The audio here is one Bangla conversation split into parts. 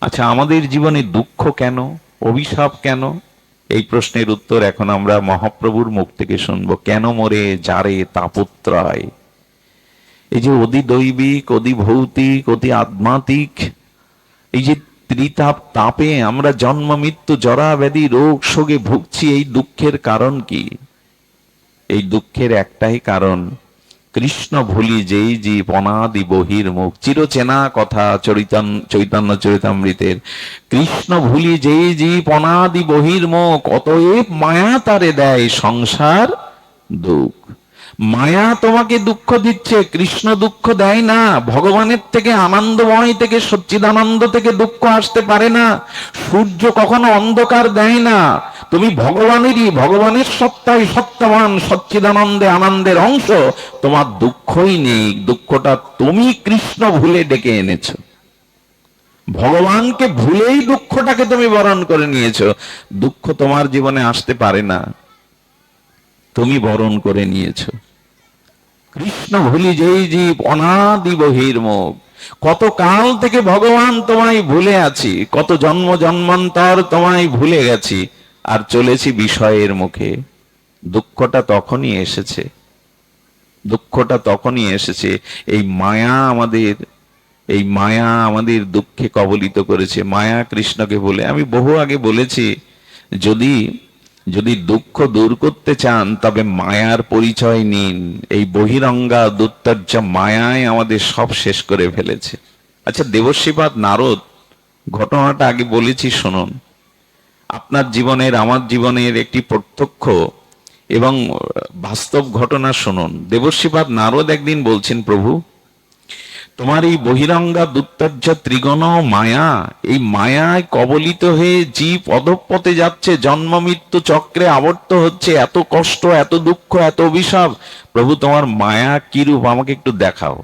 আচ্ছা আমাদের জীবনে দুঃখ কেন? অভিশাপ কেন? এই প্রশ্নের উত্তর এখন আমরা মহাপ্রভুর মুখ থেকে শুনব। কেন মরে, যারে, তাপত্রয়? এই যে অতি দৈবিক অতি ভৌতিক অতি আধ্যাত্মিক এই যে ত্রিতাপ তাপে আমরা জন্ম, মৃত্যু, জরা, ব্যাধি, রোগ, শোকে ভুগছি, এই দুঃখের কারণ কি? এই দুঃখের একটাই কারণ কৃষ্ণ ভুলি যেই জীব অনাদি বহির মুখ চিরচেনা কথা চৈতন্য চৈতন্য চরিতামৃতের। কৃষ্ণ ভুলি যেই জীব অনাদি বহির মুখ অতএব মায়া তারে দেয় সংসার দুঃখ। মায়া তোমাকে দুঃখ দিচ্ছে, কৃষ্ণ দুঃখ দেয় না। ভগবানের থেকে আনন্দময় থেকে, সচ্চিদানন্দ থেকে দুঃখ আসতে পারে না। সূর্য কখনো অন্ধকার দেয় না। তুমি ভগবানেরই, ভগবানের সত্তাই সত্যবান, সচ্চিদানন্দে আনন্দের অংশ, তোমার দুঃখই নেই, দুঃখটা তুমি কৃষ্ণ ভুলে ডেকে এনেছো। ভগবানকে ভুলেই দুঃখটাকে তুমি বরণ করে নিয়েছো। দুঃখ তোমার জীবনে আসতে পারে না, তুমি বরণ করে নিয়েছো। কৃষ্ণ ভুলি যেই জীব, অনাদি বহির্মুখ কত কাল থেকে ভগবান তোমায় ভুলে আছি, কত জন্ম জন্মান্তর তোমায় ভুলে গেছি। আর চলেছি বিষয়ের মুখে। দুঃখটা তখনই এসেছে। দুঃখটা তখনই এসেছে, এই মায়া আমাদের, এই মায়া আমাদের দুঃখে কবলিত করেছে। মায়া কৃষ্ণকে বলে, আমি বহু আগে বলেছি, যদি যদি দুঃখ দূর করতে চান, তবে মায়ার পরিচয় নিন। এই বহিরঙ্গা দুত্তর্য মায়ায় আমাদের সব শেষ করে ফেলেছে। আচ্ছা দেবশ্রীপাদ নারদ, ঘটনাটা আগে বলেছি, শুনুন। আপনার জীবনের, আমার জীবনের একটি প্রত্যক্ষ এবং বাস্তব ঘটনা শুনুন। দেবশ্রীপাদ নারদ একদিন বলছেন, প্রভু, তোমার এই বহিরঙ্গা দুত্তর্য, ত্রিগণ মায়া, এই মায়ায় কবলিত হয়ে জীব অধপথে যাচ্ছে, জন্ম মৃত্যু চক্রে আবর্ত হচ্ছে, এত কষ্ট, এত দুঃখ, এত অভিশাপ। প্রভু, তোমার মায়া কিরূপ আমাকে একটু দেখাও।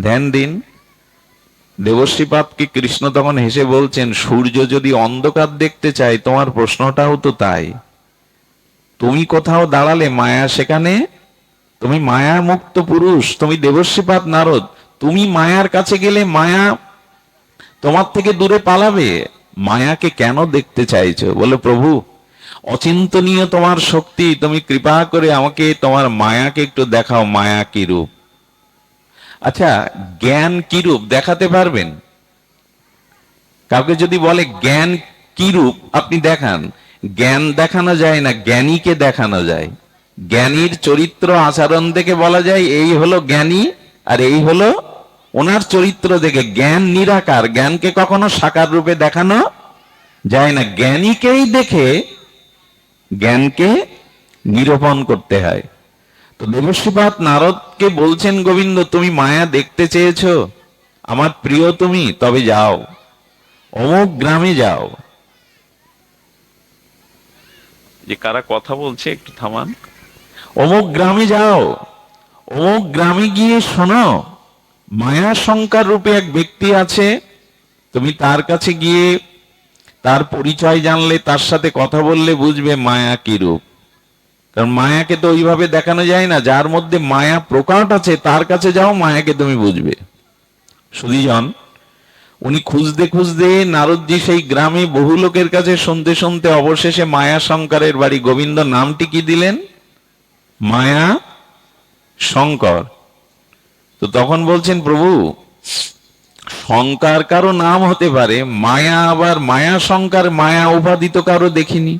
ধ্যান দিন। দেবশ্রীপাদকে কৃষ্ণ তখন হেসে বলছেন, সূর্য যদি অন্ধকার দেখতে চায়, তোমার প্রশ্নটাও তো তাই। তুমি কোথাও দাঁড়ালে মায়া সেখানে? তুমি মায়া মুক্ত পুরুষ, তুমি দেবশ্রীপাদ নারদ, তুমি মায়ার কাছে গেলে মায়া তোমার থেকে দূরে পালাবে? মায়াকে কেন দেখতে চাইছো? বলে, প্রভু, অচিন্তনীয় তোমার শক্তি, তুমি কৃপা করে আমাকে, তোমার মায়াকে একটু দেখাও, মায়া কি রূপ? আচ্ছা জ্ঞান কি রূপ দেখাতে পারবেন? কাউকে যদি বলে জ্ঞান কি রূপ আপনি দেখান। জ্ঞান দেখানো যায় না, জ্ঞানীকে দেখানো যায়। জ্ঞানীর চরিত্র আচরণ দেখে বলা যায়, এই হলো জ্ঞানী আর এই হলো ওনার চরিত্র দেখে। জ্ঞান নিরাকার, জ্ঞানকে কখনো সাকার রূপে দেখানো যায় না। জ্ঞানীকেই দেখে জ্ঞানকে নিরূপণ করতে হয়। তো দেবশ্রীপাদ নারদকে বলছেন গোবিন্দ তুমি মায়া দেখতে চেয়েছো। আমার প্রিয় তুমি তবে যাও। অমুক গ্রামে যাও। যে কারা কথা বলছে একটু থামান। অমুক গ্রামে যাও। অমুক গ্রামে গিয়ে শোনো মায়া শঙ্কার রূপে এক ব্যক্তি আছে। তুমি তার কাছে গিয়ে তার পরিচয় জানলে তার সাথে কথা বললে বুঝবে মায়া কি রূপ। কারণ মায়াকে তো ওইভাবে দেখানো যায় না, যার মধ্যে মায়া প্রকাট আছে, তার কাছে যাও, মায়াকে তুমি বুঝবে। সুদীজন উনি খুঁজতে খুঁজতে নারদজি সেই গ্রামে বহু লোকের কাছে শুনতে শুনতে অবশেষে মায়া শঙ্করের বাড়ি গোবিন্দ নামটি কি দিলেন? মায়া শঙ্কর। তো তখন বলছেন, প্রভু, শঙ্কর কারও নাম হতে পারে, মায়া আবার মায়া শঙ্কর মায়া উপাধি তো কারও দেখিনি।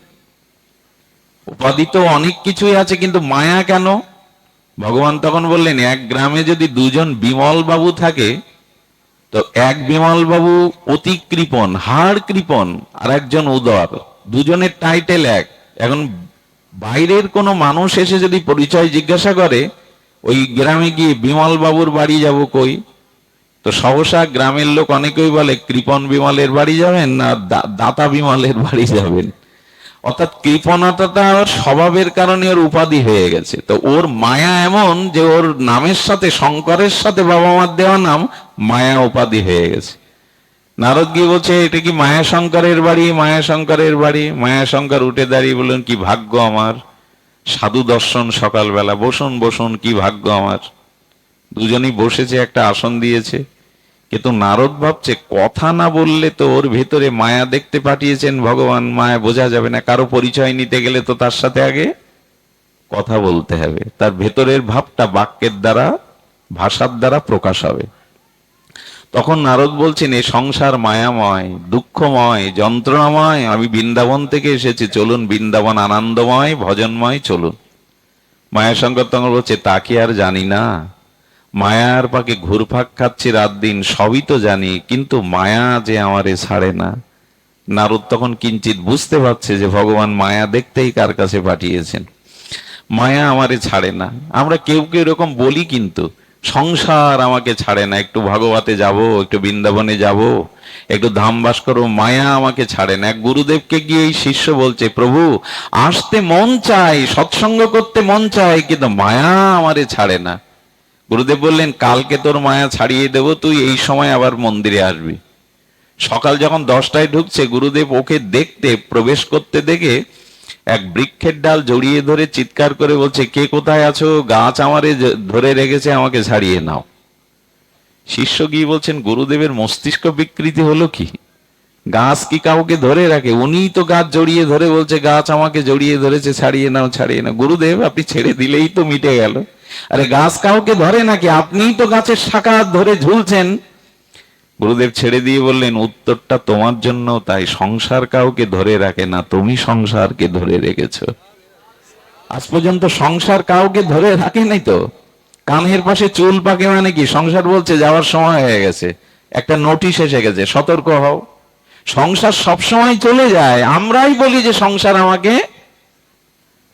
উপাধি তো অনেক কিছুই আছে, কিন্তু মায়া কেন? ভগবান তখন বললেন, এক গ্রামে যদি দুজন বিমল বাবু থাকে, তো এক বিমল বাবু অতি কৃপন হাড় কৃপন আর একজন উদর। দুজনের টাইটেল এক। এখন বাইরের কোনো মানুষ এসে যদি পরিচয় জিজ্ঞাসা করে, ওই গ্রামে গিয়ে বিমল বাবুর বাড়ি যাব কই? তো সহসা গ্রামের লোক অনেকেই বলে কৃপন বিমলের বাড়ি যাবেন না দাতা বিমলের বাড়ি যাবেন। অর্থাৎ কৃপণতাটা ওর স্বভাবের কারণে ওর উপাধি হয়ে গেছে। তো ওর মায়া এমন যে ওর নামের সাথে, শঙ্করের সাথে বাবা মার দেওয়া নাম মায়া উপাধি হয়ে গেছে। নারদ গিয়ে বলছে, এটা কি মায়া শঙ্করের বাড়ি? মায়া শঙ্করের বাড়ি? মায়া শঙ্কর উঠে দাঁড়িয়ে বললেন, কি ভাগ্য আমার। সাধু দর্শন সকালবেলা। বসুন বসুন, কি ভাগ্য আমার। দুজনেই বসেছে, একটা আসন দিয়েছে। কিন্তু নারদ ভাবছে, কথা না বললে তো ওর ভেতরে মায়া দেখতে পাঠিয়েছেন ভগবান, মায়া বোঝা যাবে না, কারও পরিচয় নিতে গেলে তো তার সাথে আগে কথা বলতে হবে। তার ভেতরের ভাবটা বাক্যের দ্বারা, ভাষার দ্বারা প্রকাশ হবে। তখন নারদ বলছেন, এ সংসার মায়াময়, দুঃখময়, যন্ত্রণাময়, আমি বৃন্দাবন থেকে এসেছি, চলুন বৃন্দাবন আনন্দময়, ভজনময় চলুন। মায়াশঙ্কর তখন বলছে, তা কি আর জানি না মায়ার পাকে ঘুরফাক খাচ্ছি রাত দিন, সবই তো জানি, কিন্তু মায়া যে আমারে ছাড়ে না। নারদ তখন কিঞ্চিত বুঝতে পারছে যে ভগবান মায়া দেখতেই কার কাছে পাঠিয়েছেন। মায়া আমারে ছাড়ে না। আমরা কেউ কেউ এরকম বলি কিন্তু, সংসার আমাকে ছাড়ে না, একটু ভাগবতে যাব, একটু বৃন্দাবনে যাব, একটু ধাম বাস করব, মায়া আমাকে ছাড়ে না। এক গুরুদেবকে গিয়ে এই শিষ্য বলছে, প্রভু, আসতে মন চাই, সৎসঙ্গ করতে মন চাই, কিন্তু মায়া আমারে ছাড়ে না। গুরুদেব বললেন, কালকে তোর মায়া ছাড়িয়ে দেব, তুই এই সময় আবার মন্দিরে আসবি। সকাল যখন দশটায় ঢুকছে, গুরুদেব ওকে দেখতে, প্রবেশ করতে দেখে এক বৃক্ষের ডাল জড়িয়ে ধরে চিৎকার করে বলছে, কে কোথায় আছো? গাছ আমারে ধরে রেখেছে, আমাকে ছাড়িয়ে নাও। শিষ্য গিয়ে বলছেন, গুরুদেবের মস্তিষ্ক বিকৃতি হলো কি? গাছ কি কাউকে ধরে রাখে? উনিই তো গাছ জড়িয়ে ধরে বলছে, গাছ আমাকে জড়িয়ে ধরেছে, ছাড়িয়ে নাও ছাড়িয়ে নাও। গুরুদেব, আপনি ছেড়ে দিলেই তো মিটে গেল। আরে গাছ কাউকে ধরে নাকি? আপনিই তো গাছের শাখা ধরে ঝুলছেন। গুরুদেব ছেড়ে দিয়ে বললেন, উত্তরটা তোমার জন্য, তাই সংসার কাউকে ধরে রাখে না, তুমি সংসারকে ধরে রেখেছ। আজ পর্যন্ত সংসার কাউকে ধরে রাখে নাই তো? কানের পাশে চুল পাকে মানে কি? সংসার বলছে, যাওয়ার সময় হয়ে গেছে, একটা নোটিশ এসে গেছে, সতর্ক হও। সংসার সবসময় চলে যায়। আমরাই বলি যে সংসার আমাকে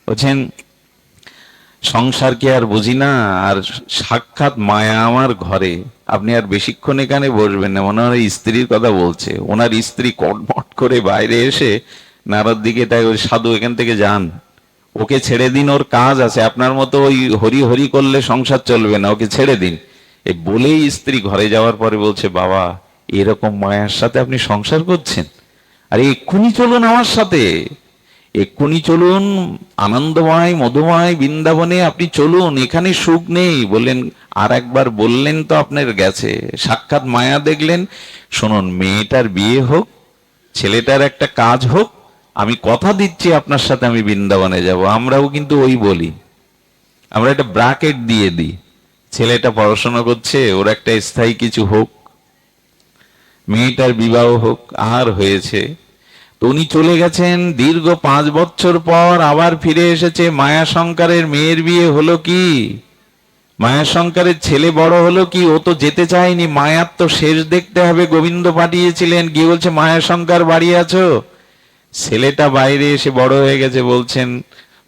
বলছেন সংসার কি আর বুঝি না? আর সাক্ষাৎ মায়া আমার ঘরে। আপনি আর বেশিক্ষণ এখানে বসবেন না। মনে হয় স্ত্রীর কথা বলছে। ওনার স্ত্রী কটমট করে বাইরে এসে নারদ দিকে তাই ওই সাধু, এখান থেকে যান। ওকে ছেড়ে দিন, ওর কাজ আছে। আপনার মতো ওই হরি হরি করলে সংসার চলবে না। ওকে ছেড়ে দিন। এই বলেই স্ত্রী ঘরে যাওয়ার পরে বলছে, বাবা এরকম মায়ার সাথে আপনি সংসার করছেন? আরে এক্ষুনি চলুন আমার সাথে। এক্ষুনি চলুন, আনন্দময়, মধুময় বৃন্দাবনে আপনি চলুন, এখানে সুখ নেই। বললেন আর একবার বললেন তো আপনার গেছে। সাক্ষাৎ মায়া দেখলেন, শুনুন, মেয়েটার বিয়ে হোক, ছেলেটার একটা কাজ হোক, আমি কথা দিচ্ছি আপনার সাথে, আমি বৃন্দাবনে যাব। আমরাও কিন্তু ওই বলি। আমরা একটা ব্রাকেট দিয়ে দিই। ছেলেটা পড়াশোনা করছে, ওর একটা স্থায়ী কিছু হোক মেয়েটার বিবাহ হোক, আর হয়েছে। তো উনি চলে গেছেন, দীর্ঘ পাঁচ বছর পর আবার ফিরে এসেছে। মায়া মায়াশঙ্করের মেয়ের বিয়ে হলো কি? মায়াশঙ্করের ছেলে বড় হলো কি? ও তো যেতে চায়নি। মায়ার তো শেষ দেখতে হবে। গোবিন্দ পাঠিয়েছিলেন। গিয়ে বলছে, মায়াশঙ্কর, বাড়ি আছো? ছেলেটা বাইরে এসে বড় হয়ে গেছে। বলছেন,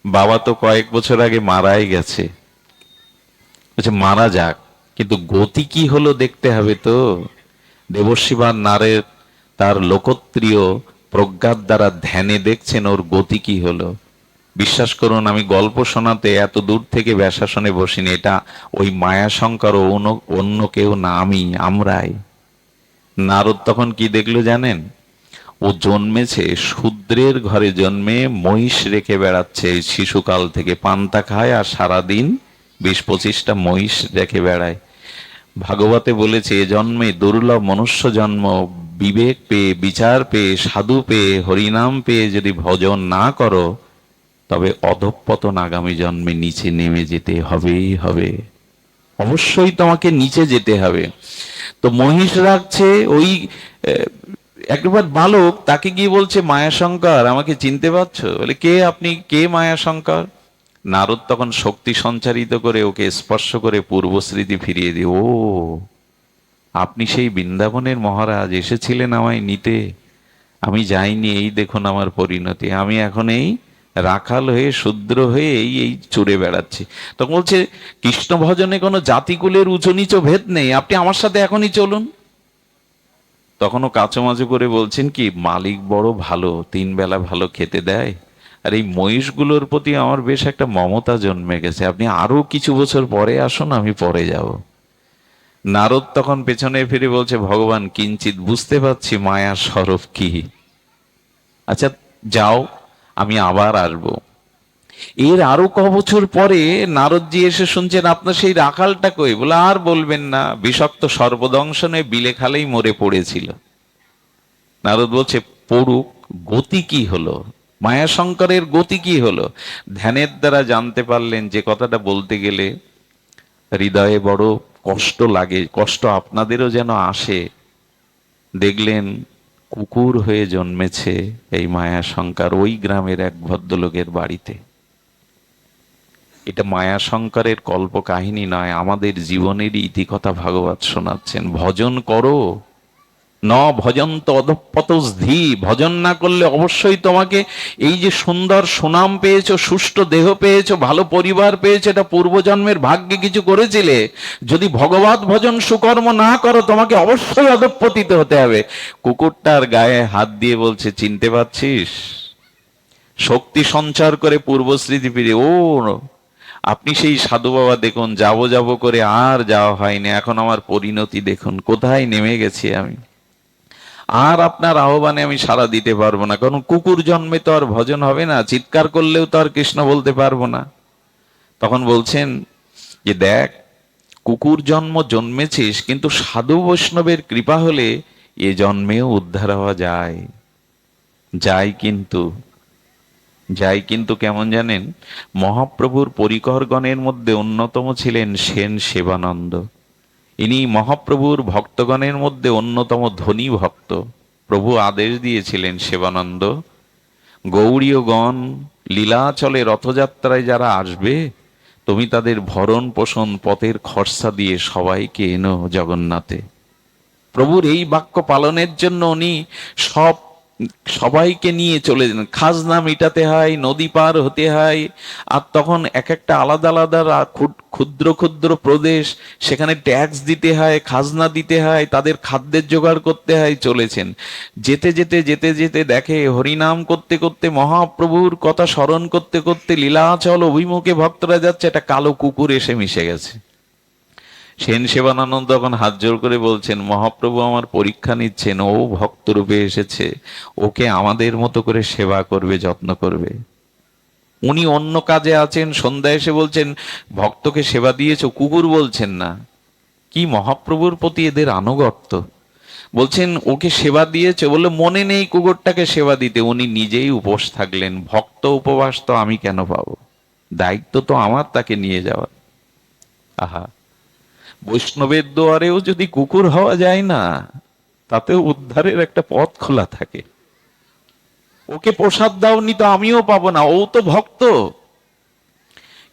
বাবা তো কয়েক বছর আগে মারাই গেছে। বলছে, মারা যাক। কিন্তু গতি কি হলো দেখতে হবে তো? দেবশিবার নারের তার লোকত্রিয় প্রজ্ঞার দ্বারা ধ্যানে দেখছেন ওর গতি কি হলো। বিশ্বাস করুন, আমি গল্প শোনাতে এত দূর থেকে ব্যাসাসনে বসিনি। এটা ওই মায়াশঙ্কর অন্য কেউ না, আমি, আমরাই। নারদ তখন কি দেখল জানেন? ও জন্মেছে, শূদ্রের ঘরে জন্মে মহিষ রেখে বেড়াচ্ছে। শিশুকাল থেকে পান্তা খায় আর সারাদিন বিশ পঁচিশটা মহিষ রেখে বেড়ায়। ভাগবতে বলেছে, জন্মে দুর্লভ মনুষ্য জন্ম, বিবেক পেয়ে, বিচার পেয়ে, সাধু পেয়ে, হরিনাম পেয়ে যদি ভজন না করো, তবে অধঃপতন আগামী জন্মে নিচে নেমে যেতে হবেই হবে। অবশ্যই তোমাকে নিচে যেতে হবে। তো মহিষ রাখছে, ওই একবার বালক তাকে গিয়ে বলছে, মায়াশঙ্কর, আমাকে চিনতে পারছ? বলে, কে আপনি? কে মায়াশঙ্কর? নারদ তখন শক্তি সঞ্চারিত করে ওকে স্পর্শ করে পূর্ব স্মৃতি ফিরিয়ে দিয়ে, ও, আপনি সেই বৃন্দাবনের মহারাজ, এসেছিলেন আমায় নিতে। আমি যাইনি, এই দেখুন আমার পরিণতি। আমি এখন এই রাখাল হয়ে, শূদ্র হয়ে এই এই চড়ে বেড়াচ্ছি। তখন বলছে, কৃষ্ণ ভজনে কোনো জাতিকুলের উঁচু নিচু ভেদ নেই। আপনি আমার সাথে এখনই চলুন। তখনও কাচমাচু করে বলছেন কি, মালিক বড় ভালো, তিন বেলা ভালো খেতে দেয়। আর এই মহিষগুলোর প্রতি আমার বেশ একটা মমতা জন্মে গেছে। আপনি আরও কিছু বছর পরে আসুন, আমি পরে যাব। নারদ তখন পেছনে ফিরে বলছে, ভগবান কিঞ্চিত বুঝতে পারছি মায়া স্বরূপ কি। আচ্ছা যাও, আমি আবার আসব। এর আরও ক বছর পরে নারদজি এসে শুনছেন, আপনার সেই রাখালটা কই? বলে, আর বলবেন না, বিষাক্ত সর্বদংশনে বিলে খালেই মরে পড়েছিল। নারদ বলছে, পড়ুক, গতি কি হলো? মায়াশঙ্করের গতি কি হলো? ধ্যানের দ্বারা জানতে পারলেন যে কথাটা বলতে গেলে হৃদয়ে বড় কষ্ট লাগে, কষ্ট আপনাদেরও যেন আসে। দেখলেন কুকুর হয়ে জন্মেছে এই মায়াশঙ্কর, ওই গ্রামের এক ভদ্রলোকের বাড়িতে। এটা মায়াশঙ্করের কল্প কাহিনী নয়, আমাদের জীবনেরই ইতিকথা ভাগবত শোনাচ্ছেন। ভজন করো। ন ভজন্ত অধপতধি ভজন না করলে অবশ্যই তোমাকে এই যে সুন্দর সুনাম পেয়েছ, সুষ্ঠু দেহ পেয়েছ, ভালো পরিবার পেয়েছ, এটা পূর্বজন্মের ভাগ্যে কিছু করেছিলে। যদি ভগবত ভজন সুকর্ম না করো, তোমাকে অবশ্যই অধপতিত হতে হবে। কুকুরটার গায়ে হাত দিয়ে বলছে, চিনতে পারছিস? শক্তি সঞ্চার করে পূর্বস্মৃতি ফিরে ও, আপনি সেই সাধু বাবা, দেখুন, যাব যাব করে আর যাওয়া হয়নি। এখন আমার পরিণতি দেখুন, কোথায় নেমে গেছি আমি? আর আপনার আহ্বানে আমি সাড়া দিতে পারব না, কারণ কুকুর জন্মে তো আর ভজন হবে না, চিৎকার করলেও তো আর কৃষ্ণ বলতে পারব না। তখন বলছেন যে, দেখ, কুকুর জন্ম জন্মেছিস, কিন্তু সাধু বৈষ্ণবের কৃপা হলে এ জন্মেও উদ্ধার হওয়া যায়। যাই কিন্তু যাই কিন্তু কেমন জানেন? মহাপ্রভুর পরিকরগণের মধ্যে অন্যতম ছিলেন সেন সেবানন্দ। ইনি মহাপ্রভুর ভক্তগণের মধ্যে অন্যতম ধনী ভক্ত। প্রভু আদেশ দিয়েছিলেন সেবানন্দ গৌরীয়গণ লীলাচলে রথযাত্রায় যারা আসবে, তুমি তাদের ভরণ পোষণ পথের খরচা দিয়ে সবাইকে এনো জগন্নাথে। প্রভুর এই বাক্য পালনের জন্য উনি সব সবাইকে নিয়ে চলে যান খাজনা মিটাতে হয়, নদী পার হতে হয়, আর তখন এক একটা আলাদা আলাদা ক্ষুদ্র ক্ষুদ্র প্রদেশ, সেখানে ট্যাক্স দিতে হয়, খাজনা দিতে হয়, তাদের খাদ্যের জোগাড় করতে হয়, চলেছেন। যেতে যেতে যেতে যেতে দেখে হরিনাম করতে করতে, মহাপ্রভুর কথা স্মরণ করতে করতে লীলাচল অভিমুখে ভক্তরা যাচ্ছে, একটা কালো কুকুর এসে মিশে গেছে। সেন সেবানন্দ তখন হাত জোর করে বলছেন, মহাপ্রভু আমার পরীক্ষা নিচ্ছেন, ও ভক্ত রূপে এসেছে, ওকে আমাদের মতো করে সেবা করবে, যত্ন করবে। উনি অন্য কাজে আছেন সন্ধ্যা এসে বলছেন, ভক্তকে সেবা দিয়েছ, কুকুর বলছেন না। কি মহাপ্রভুর প্রতি এদের আনুগত্য? বলছেন, ওকে সেবা দিয়েছে বলে মনে নেই কুকুরটাকে সেবা দিতে, উনি নিজেই উপোস থাকলেন, ভক্ত উপবাস তো আমি কেন পাবো? দায়িত্ব তো আমার তাকে নিয়ে যাওয়ার। আহা বৈষ্ণবের দুয়ারেও যদি কুকুর হওয়া যায় না, তাতেও উদ্ধারের একটা পথ খোলা থাকে। ওকে প্রসাদ দাওনি তো আমিও পাবো না, ও তো ভক্ত।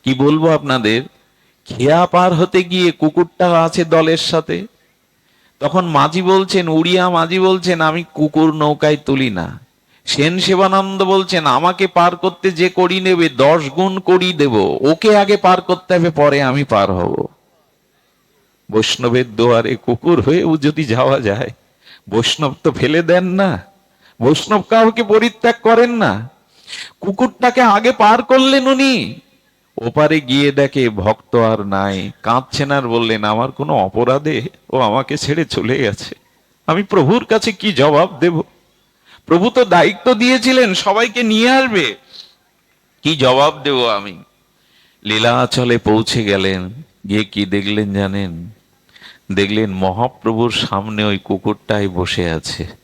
কি বলব আপনাদের? খেয়া পার হতে গিয়ে কুকুরটা আছে দলের সাথে। তখন মাঝি বলছেন, উড়িয়া মাঝি বলছেন, আমি কুকুর নৌকায় তুলি না। সেন সেবানন্দ বলছেন, আমাকে পার করতে যে করি নেবে, দশ গুণ করি দেব। ওকে আগে পার করতে হবে, পরে আমি পার হব। বৈষ্ণবের দোয়ারে কুকুর হয়েও যদি যাওয়া যায়, বৈষ্ণব তো ফেলে দেন না। বৈষ্ণব কাউকে পরিত্যাগ করেন না। কুকুরটাকে আগে পার করলেন উনি। ওপারে গিয়ে দেখে ভক্ত আর নাই। কাঁদছেন আর বললেন, আমার কোনো অপরাধে ও আমাকে ছেড়ে চলে গেছে। আমি প্রভুর কাছে কি জবাব দেব? প্রভু তো দায়িত্ব দিয়েছিলেন, সবাইকে নিয়ে আসবে। কি জবাব দেব আমি? লীলাচলে পৌঁছে গেলেন। গিয়ে কি দেখলেন জানেন? দেখলেন মহাপ্রভুর সামনে ওই কুকুরটাই বসে আছে।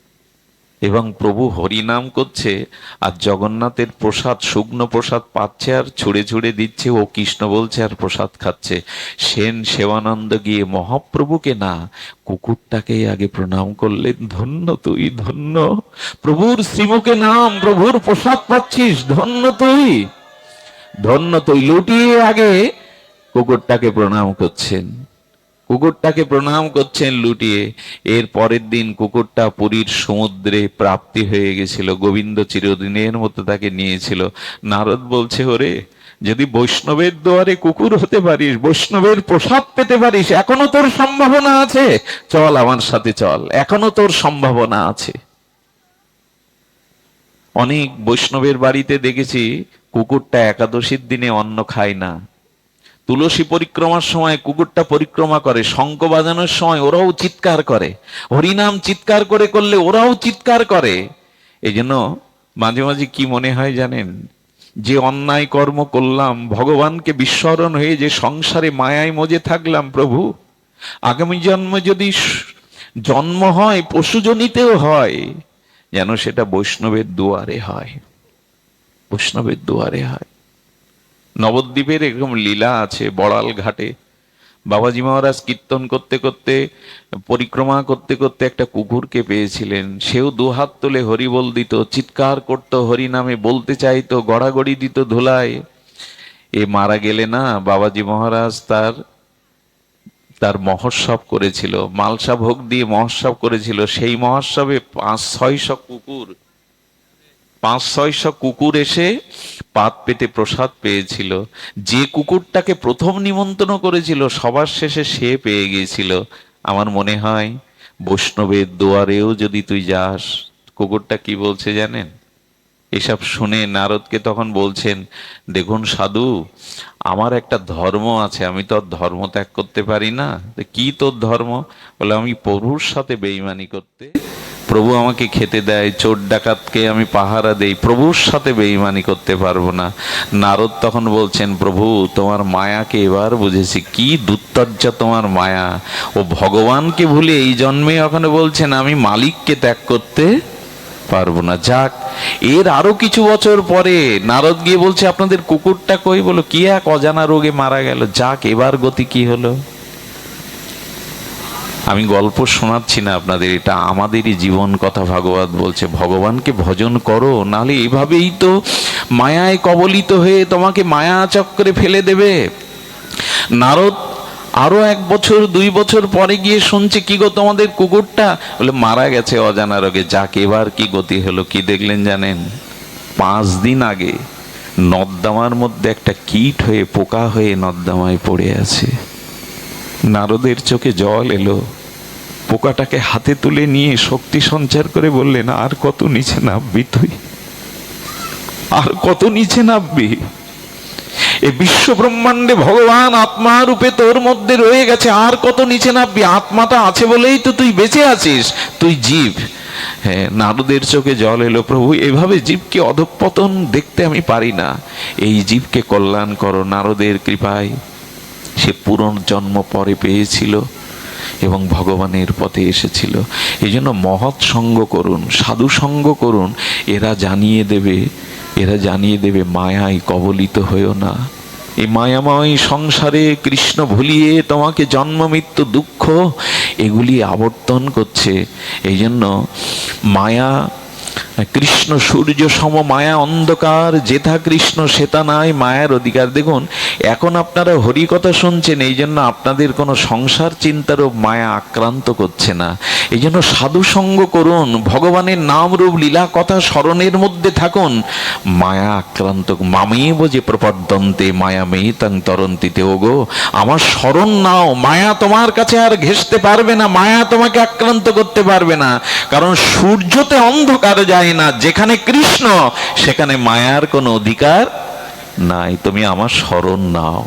এবং প্রভু হরিনাম করছে, আর জগন্নাথের প্রসাদ, শুকনো প্রসাদ পাচ্ছে আর ছুঁড়ে ছুঁড়ে দিচ্ছে, ও কৃষ্ণ বলছে আর প্রসাদ খাচ্ছে। সেন সেবানন্দ গিয়ে, মহাপ্রভুকে না, কুকুরটাকেই আগে প্রণাম করলেন ধন্য তুই, ধন্য। প্রভুর শ্রীমুখে নাম, প্রভুর প্রসাদ পাচ্ছিস, ধন্য তুই। ধন্য তুই, লুটিয়ে আগে কুকুরটাকে প্রণাম করছেন। কুকুরটাকে প্রণাম করছেন লুটিয়ে। এর পরের দিন কুকুরটা পুরীর সমুদ্রে প্রাপ্তি হয়ে গেছিল। গোবিন্দ চিরদিনের মতো তাকে নিয়েছিল। নারদ বলছে, ওরে, যদি বৈষ্ণবের দুয়ারে কুকুর হতে পারিস, বৈষ্ণবের প্রসাদ পেতে পারিস, এখনও তোর সম্ভাবনা আছে। চল আমার সাথে চল, এখনও তোর সম্ভাবনা আছে। অনেক বৈষ্ণবের বাড়িতে দেখেছি, কুকুরটা একাদশীর দিনে অন্ন খায় না। তুলসী পরিক্রমার সময় কুকুরটা পরিক্রমা করে, শঙ্খ বাজানোর সময় ওরাও চিৎকার করে, হরিনাম চিৎকার করে করলে ওরাও চিৎকার করে। এই জন্য মাঝে মাঝে কি মনে হয় জানেন? যে অন্যায় কর্ম করলাম, ভগবানকে বিস্মরণ হয়ে যে সংসারে মায়ায় মজে থাকলাম প্রভু, আগামী জন্মে যদি জন্ম হয় পশুজনিতেও হয়, যেন সেটা বৈষ্ণবের দুয়ারে হয়। বৈষ্ণবের দুয়ারে হয়। নবদ্বীপের এরকম লীলা আছে, বড়াল ঘাটে। বাবাজি মহারাজ কীর্তন করতে করতে, পরিক্রমা করতে করতে একটা কুকুরকে পেয়েছিলেন। সেও দুহাত তুলে হরিবল দিত, চিৎকার করত হরি নামে বলতে চাইতো, গড়াগড়ি দিত ধুলায়। এ মারা গেলে না, বাবাজি মহারাজ তার তার মহোৎসব করেছিল। মালসা ভোগ দিয়ে মহোৎসব করেছিল। সেই মহোৎসবে পাঁচ ছয়শো কুকুর পাঁচ ছয়শো কুকুর এসে পাত পেতে প্রসাদ পেয়েছিল। যে কুকুরটাকে প্রথম নিমন্ত্রণ করেছিল, সবার শেষে সে পেয়ে গিয়েছিল। আমার মনে হয়, বৈষ্ণবের দুয়ারেও যদি তুই যাস, কুকুরটা কি বলছে জানেন? এসব শুনে নারদকে তখন বলছেন, দেখুন সাধু, আমার একটা ধর্ম আছে, আমি তো ধর্ম ত্যাগ করতে পারি না। কি তোর ধর্ম? বলে, আমি প্রভুর সাথে বেইমানি করতে প্রভু আমাকে খেতে দেয়, চোর ডাকাতকে আমি পাহারা দেই, প্রভুর সাথে বেইমানি করতে পারব না। নারদ তখন বলছেন, প্রভু, তোমার মায়াকে এবার বুঝেছি, কি দুত্তর্যা তোমার মায়া। ও ভগবানকে ভুলে এই জন্মে ওখানে বলছেন, আমি মালিককে ত্যাগ করতে পারব না। যাক, এর আরও কিছু বছর পরে নারদ গিয়ে বলছে, আপনাদের কুকুরটা কই বলো? কি এক অজানা রোগে মারা গেল? যাক, এবার গতি কি হলো? আমি গল্প শোনাচ্ছি না আপনাদের, এটা আমাদেরই জীবন কথা ভাগবত বলছে, ভগবানকে ভজন করো, নাহলে এভাবেই তো মায়ায় কবলিত হয়ে তোমাকে মায়া চক্রে ফেলে দেবে। নারদ আরও এক বছর, দুই বছর পরে গিয়ে শুনছে, কি গো তোমাদের কুকুরটা? বলে, মারা গেছে অজানা রোগে, যাক এবার কি গতি হলো, কি দেখলেন জানেন? পাঁচ দিন আগে নর্দামার মধ্যে একটা কীট হয়ে, পোকা হয়ে নর্দামায় পড়ে আছে। নারদের চোখে জল এলো। পোকাটাকে হাতে তুলে নিয়ে শক্তি সঞ্চার করে বললেন, আর কত নিচে নামবি তুই? আর কত নিচে নামবি? এ বিশ্ব ব্রহ্মাণ্ডে ভগবান আত্মা রূপে তোর মধ্যে রয়ে গেছে, আর কত নিচে নামবি? আত্মাটা আছে বলেই তো তুই বেঁচে আছিস, তুই জীব। হ্যাঁ নারদের চোখে জল এলো। প্রভু, এভাবে জীবকে অধঃপতন দেখতে আমি পারি না। এই জীবকে কল্যাণ করো, নারদের কৃপায়। সে পুনর্জন্ম পরে পেয়েছিল এবং ভগবানের পথে এসেছিল। এই জন্য মহৎ সঙ্গ করুন, সাধু সঙ্গ করুন, এরা জানিয়ে দেবে, এরা জানিয়ে দেবে, মায়ায় কবলিত হয়েও না। এই মায়াময় সংসারে কৃষ্ণ ভুলিয়ে তোমাকে জন্ম, মৃত্যু, দুঃখ, এগুলি আবর্তন করছে। এই জন্য মায়া কৃষ্ণ সূর্য সম মায়া অন্ধকার, যেথা কৃষ্ণ সেতা নাই, মায়ার অধিকার। দেখুন, এখন আপনারা হরি কথা শুনছেন, এই জন্য আপনাদের কোনো সংসার চিন্তারও মায়া আক্রান্ত করছে না। এই জন্য সাধু সঙ্গ করুন, ভগবানের নাম রূপ লীলা কথা স্মরণের মধ্যে থাকুন। মায়া আক্রান্ত মামেব যে প্রপদ্যন্তে মায়া মেহিতাং তরন্তিতে ওগো আমার স্মরণ নাও, মায়া তোমার কাছে আর ঘেসতে পারবে না, মায়া তোমাকে আক্রান্ত করতে পারবে না। কারণ সূর্যতে অন্ধকার যায় না। যেখানে কৃষ্ণ, সেখানে মায়ার কোনো অধিকার নাই। তুমি আমার স্মরণ নাও।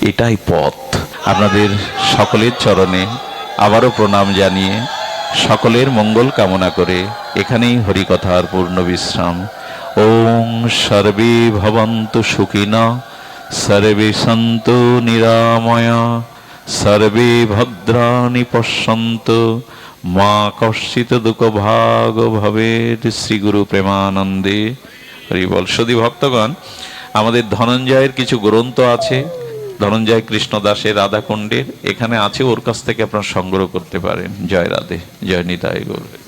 এটাই পথ। আপনাদের সকলের চরণে আবারও প্রণাম জানিয়ে সকলের মঙ্গল কামনা করে এখানেই হরিকথার পূর্ণ বিশ্রাম। ওং সর্বে ভবন্তু সুখিন, সর্বে সন্তু নিরাময়, সর্বে ভদ্রাণি পশ্যন্তু। মা কর্ষিত দুঃখ ভাগ ভবের শ্রী গুরু প্রেমানন্দে। হরি বল। সদী ভক্তগণ, আমাদের ধনঞ্জয়ের কিছু গ্রন্থ আছে, ধনঞ্জয় কৃষ্ণ দাসের রাধাকুণ্ডের। এখানে আছে, ওর কাছ থেকে আপনার সংগ্রহ করতে পারেন। জয় রাধে, জয় নিতায় গৌর।